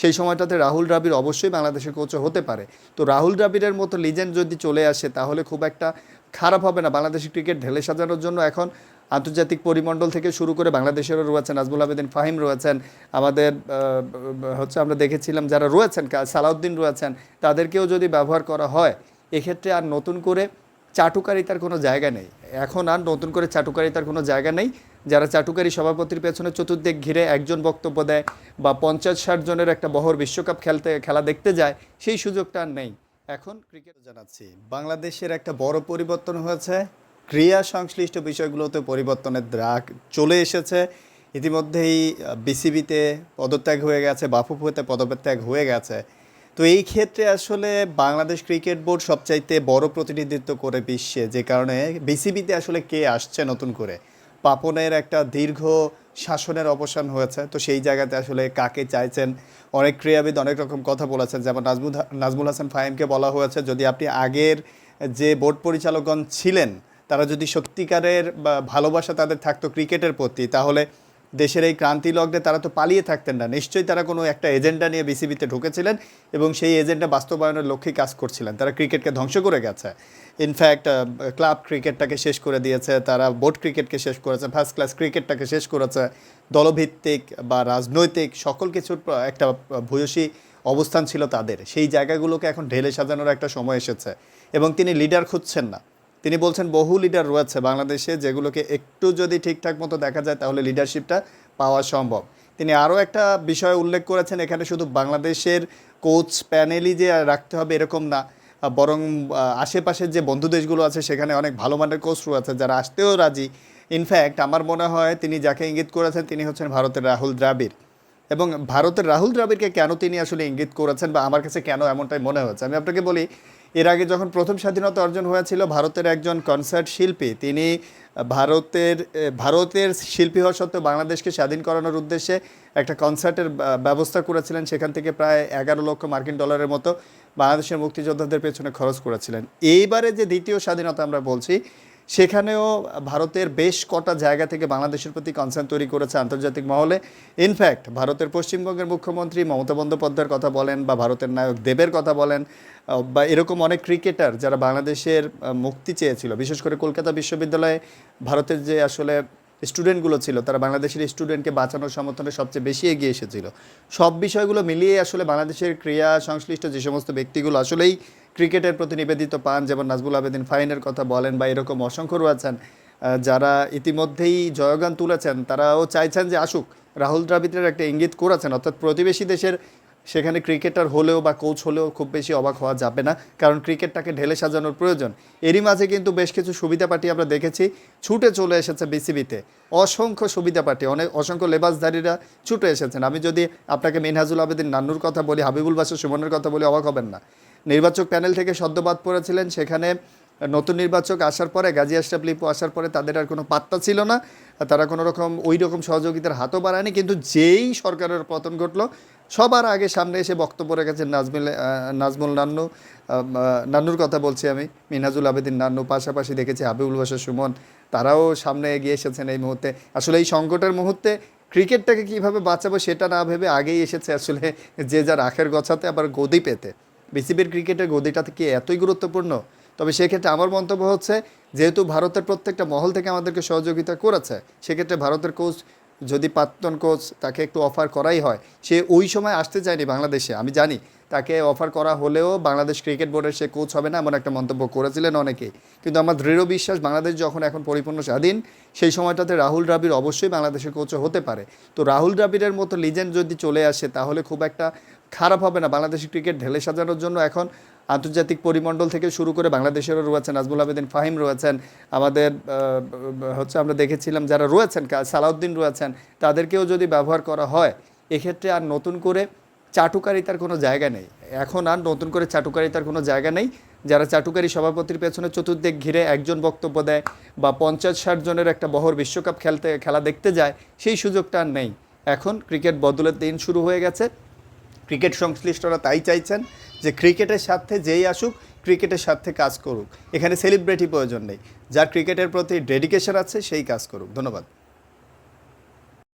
সেই সময়টাতে রাহুল দ্রাবিড় অবশ্যই বাংলাদেশের কোচ হতে পারে। তো রাহুল দ্রাবিড়ের মতো লিজেন্ড যদি চলে আসে, তাহলে খুব একটা খারাপ হবে না। বাংলাদেশের ক্রিকেট ঢেলে সাজানোর জন্য এখন আন্তর্জাতিক পরিমণ্ডল থেকে শুরু করে বাংলাদেশেরও রয়েছেন নাজমুল আবেদিন ফাহিম রয়েছেন, আমাদের হচ্ছে আমরা দেখেছিলাম যারা রয়েছেন সালাউদ্দিন রয়েছেন, তাদেরকেও যদি ব্যবহার করা হয়, এক্ষেত্রে আর নতুন করে চাটুকারিতার কোনো জায়গা নেই। এখন আর নতুন করে চাটুকারিতার কোনো জায়গা নেই। যারা চাটুকারী সভাপতির পেছনে চতুর্দিক ঘিরে একজন বক্তব্য দেয় বা পঞ্চাশ ষাট জনের একটা বহর বিশ্বকাপ খেলতে, খেলা দেখতে যায়, সেই সুযোগটা আর নেই। এখন ক্রিকেট জানাচ্ছি, বাংলাদেশের একটা বড় পরিবর্তন হয়েছে। ক্রিয়া সংশ্লিষ্ট বিষয়গুলোতে পরিবর্তনের দ্রাক চলে এসেছে। ইতিমধ্যেই বিসিবিতে পদত্যাগ হয়ে গেছে বাফুফুতে পদত্যাগ হয়ে গেছে। তো এই ক্ষেত্রে আসলে বাংলাদেশ ক্রিকেট বোর্ড সবচাইতে বড় প্রতিনিধিত্ব করে বিশ্বে, যে কারণে বিসিবিতে আসলে কে আসছে নতুন করে? পাপনের একটা দীর্ঘ শাসনের অবসান হয়েছে। তো সেই জায়গাতে আসলে কাকে চাইছেন? অনেক ক্রীড়াবিদ অনেক রকম কথা বলেছেন, যেমন নাজমুল নাজমুল হাসান ফাহিমকে বলা হয়েছে, যদি আপনি আগের যে বোর্ড পরিচালকগণ ছিলেন, তারা যদি সত্যিকারের ভালোবাসা তাদের থাকতো ক্রিকেটের প্রতি, তাহলে দেশের এই ক্রান্তি লগ্নে তারা তো পালিয়ে থাকতেন না। নিশ্চয়ই তারা কোনো একটা এজেন্ডা নিয়ে বিসিবিতে ঢুকেছিলেন এবং সেই এজেন্ডা বাস্তবায়নের লক্ষ্যে কাজ করছিলেন। তারা ক্রিকেটকে ধ্বংস করে গেছে। ইনফ্যাক্ট ক্লাব ক্রিকেটটাকে শেষ করে দিয়েছে, তারা বোর্ড ক্রিকেটকে শেষ করেছে ফার্স্ট ক্লাস ক্রিকেটটাকে শেষ করেছে। দলভিত্তিক বা রাজনৈতিক সকল কিছুর একটা ভূয়সী অবস্থান ছিল তাদের। সেই জায়গাগুলোকে এখন ঢেলে সাজানোর একটা সময় এসেছে এবং তিনি লিডার খুঁজছেন না। তিনি বলছেন বহু লিডার রয়েছে বাংলাদেশে যেগুলোকে একটু যদি ঠিকঠাক মতো দেখা যায় তাহলে লিডারশিপটা পাওয়া সম্ভব। তিনি আরও একটা বিষয় উল্লেখ করেছেন, এখানে শুধু বাংলাদেশের কোচ প্যানেলই যে রাখতে হবে এরকম না, বরং আশেপাশের যে বন্ধু দেশগুলো আছে সেখানে অনেক ভালো মানের কোচ রয়েছে যারা আসতেও রাজি। ইনফ্যাক্ট আমার মনে হয় তিনি যাকে ইঙ্গিত করেছেন তিনি হচ্ছেন ভারতের রাহুল দ্রাবিড়। এবং ভারতের রাহুল দ্রাবিড়কে কেন তিনি আসলে ইঙ্গিত করেছেন বা আমার কাছে কেন এমনটাই মনে হচ্ছে? আমি আপনাকে বলি এর আগে যখন প্রথম স্বাধীনতা অর্জন হয়েছিল ভারতের একজন কনসার্ট শিল্পী, তিনি ভারতের ভারতের শিল্পী হওয়া সত্ত্বেও বাংলাদেশকে স্বাধীন করানোর উদ্দেশ্যে একটা কনসার্টের ব্যবস্থা করেছিলেন। সেখান থেকে প্রায় এগারো লক্ষ মার্কিন ডলারের মতো বাংলাদেশের মুক্তিযোদ্ধাদের পেছনে খরচ করেছিলেন। এইবারে যে দ্বিতীয় স্বাধীনতা আমরা বলছি সেখানেও ভারতের বেশ কটা জায়গা থেকে বাংলাদেশের প্রতি কনসার্ন তৈরি করেছে আন্তর্জাতিক মহলে। ইনফ্যাক্ট ভারতের পশ্চিমবঙ্গের মুখ্যমন্ত্রী মমতা বন্দ্যোপাধ্যায়ের কথা বলেন বা ভারতের নায়ক দেবের কথা বলেন বা এরকম অনেক ক্রিকেটার যারা বাংলাদেশের মুক্তি চেয়েছিল, বিশেষ করে কলকাতা বিশ্ববিদ্যালয়ে ভারতের যে আসলে স্টুডেন্টগুলো ছিল, তারা বাংলাদেশের স্টুডেন্টকে বাঁচানোর সমর্থনে সবচেয়ে বেশি এগিয়ে এসেছিল। সব বিষয়গুলো মিলিয়ে আসলে বাংলাদেশের ক্রিয়া সংশ্লিষ্ট যে সমস্ত ব্যক্তিগুলো, আসলেই ক্রিকেটের প্রতি নিবেদিত পান যেমন নাজবুল আবেদিন ফাইনের কথা বলেন বা এরকম অসংখ্য রয়েছেন যারা ইতিমধ্যেই জয়গান তুলেছেন, তারাও চাইছেন যে আসুক। রাহুল দ্রাবিড়ের একটা ইঙ্গিত করেছেন, অর্থাৎ প্রতিবেশী দেশের সেখানে ক্রিকেটার হলেও বা কোচ হলেও খুব বেশি অবাক হওয়া যাবে না, কারণ ক্রিকেটটাকে ঢেলে সাজানোর প্রয়োজন। এরই মাঝে কিন্তু বেশ কিছু সুবিধা পার্টি আমরা দেখেছি, ছুটে চলে এসেছে বিসিবিতে। অসংখ্য সুবিধা পার্টি, অনেক অসংখ্য লেবাসধারীরা ছুটে এসেছেন। আমি যদি আপনাকে মিনহাজুল আবেদিন নান্নুর কথা বলি, হাবিবুল বাসু সুমনের কথা বলি, অবাক হবেন না। নির্বাচক প্যানেল থেকে সদ্য বাদ পড়েছিলেন। সেখানে নতুন নির্বাচক আসার পরে গাজী আশরাফ লিপু আসার পরে তাদের আর কোনো পাত্তা ছিল না। তারা কোনো রকম ওই রকম সহযোগিতার হাতও বাড়ায়নি। কিন্তু যেই সরকারের পতন ঘটলো, সবার আগে সামনে এসে বক্তব্য রেখেছেন নাজমিল নাজমুল নান্নু। নান্নুর কথা বলছি আমি। মিনাজুল আবেদিন নান্নু, পাশাপাশি দেখেছি হাবিবুল বাসা সুমন। তারাও সামনে এগিয়ে এসেছেন এই মুহূর্তে। আসলে এই সংকটের মুহূর্তে ক্রিকেটটাকে কীভাবে বাঁচাবো সেটা না ভেবে আগেই এসেছে আসলে যে যার আখের গছাতে আবার গদি পেতে। বিসিবির ক্রিকেটের গদিটা কি এতই গুরুত্বপূর্ণ? তবে সেক্ষেত্রে আমার মন্তব্য হচ্ছে, যেহেতু ভারতের প্রত্যেকটা মহল থেকে আমাদেরকে সহযোগিতা করেছে, সেক্ষেত্রে ভারতের কোচ যদি প্রাক্তন কোচ তাকে একটু অফার করাই হয়, সে ওই সময় আসতে চায়নি বাংলাদেশে, আমি জানি। তাকে অফার করা হলেও বাংলাদেশ ক্রিকেট বোর্ডের সে কোচ হবে না এমন একটা মন্তব্য করেছিলেন অনেকেই। কিন্তু আমার দৃঢ় বিশ্বাস, বাংলাদেশ যখন এখন পরিপূর্ণ স্বাধীন, সেই সময়টাতে রাহুল দ্রাবিড় অবশ্যই বাংলাদেশের কোচও হতে পারে। তো রাহুল দ্রাবিড়ের মতো লিজেন্ড যদি চলে আসে, তাহলে খুব একটা খারাপ হবে না। বাংলাদেশি ক্রিকেট ঢেলে সাজানোর জন্য এখন আন্তর্জাতিক পরিমণ্ডল থেকে শুরু করে বাংলাদেশেরও রয়েছেন নাজমুল আবেদিন ফাহিম রয়েছেন, আমাদের হচ্ছে আমরা দেখেছিলাম যারা রয়েছেন সালাউদ্দিন রয়েছেন, তাদেরকেও যদি ব্যবহার করা হয়, এক্ষেত্রে আর নতুন করে চাটুকারিতার কোনো জায়গা নেই। এখন আর নতুন করে চাটুকারিতার কোনো জায়গা নেই। যারা চাটুকারী সভাপতির পেছনে চতুর্দিক ঘিরে একজন বক্তব্য দেয় বা পঞ্চাশ ষাট জনের একটা বহর বিশ্বকাপ খেলতে, খেলা দেখতে যায়, সেই সুযোগটা আর নেই। এখন ক্রিকেট বদলের দিন শুরু হয়ে গেছে। ক্রিকেট সংশ্লিষ্টরা তাই চাইছেন যে ক্রিকেটের সাথে যেই আসুক, ক্রিকেটের সাথে কাজ করুক। এখানে সেলিব্রিটি প্রয়োজন নেই। যার ক্রিকেটের প্রতি ডেডিকেশন আছে, সেই কাজ করুক। ধন্যবাদ।